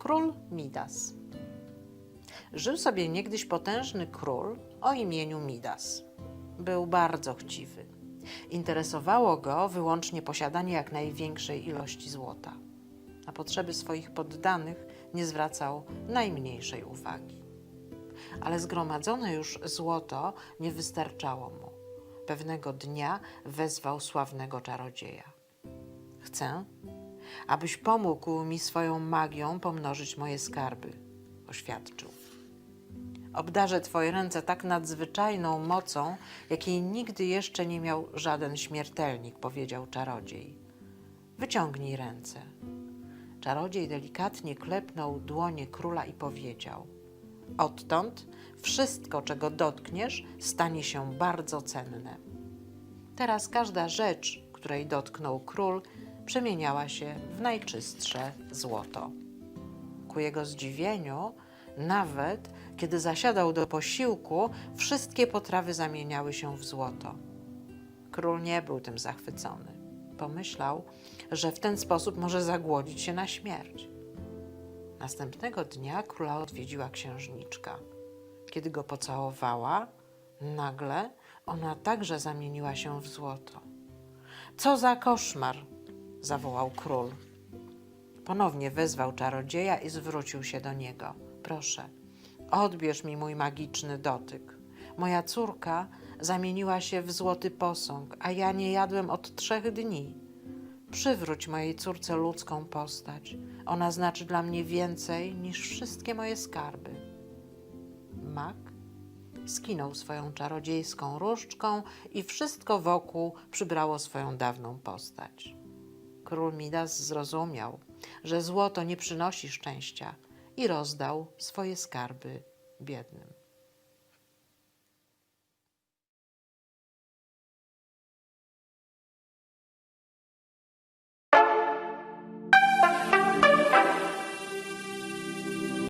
Król Midas. Żył sobie niegdyś potężny król o imieniu Midas. Był bardzo chciwy. Interesowało go wyłącznie posiadanie jak największej ilości złota. Na potrzeby swoich poddanych nie zwracał najmniejszej uwagi. Ale zgromadzone już złoto nie wystarczało mu. Pewnego dnia wezwał sławnego czarodzieja. Chcę, abyś pomógł mi swoją magią pomnożyć moje skarby, oświadczył. Obdarzę twoje ręce tak nadzwyczajną mocą, jakiej nigdy jeszcze nie miał żaden śmiertelnik, powiedział czarodziej. Wyciągnij ręce. Czarodziej delikatnie klepnął dłonie króla i powiedział: Odtąd wszystko, czego dotkniesz, stanie się bardzo cenne. Teraz każda rzecz, której dotknął król, przemieniała się w najczystsze złoto. Ku jego zdziwieniu, nawet kiedy zasiadał do posiłku, wszystkie potrawy zamieniały się w złoto. Król nie był tym zachwycony. Pomyślał, że w ten sposób może zagłodzić się na śmierć. Następnego dnia króla odwiedziła księżniczka. Kiedy go pocałowała, nagle ona także zamieniła się w złoto. Co za koszmar! Zawołał król. Ponownie wezwał czarodzieja i zwrócił się do niego. Proszę, odbierz mi mój magiczny dotyk. Moja córka zamieniła się w złoty posąg, a ja nie jadłem od trzech dni. Przywróć mojej córce ludzką postać. Ona znaczy dla mnie więcej niż wszystkie moje skarby. Mak skinął swoją czarodziejską różdżką i wszystko wokół przybrało swoją dawną postać. Król Midas zrozumiał, że złoto nie przynosi szczęścia i rozdał swoje skarby biednym.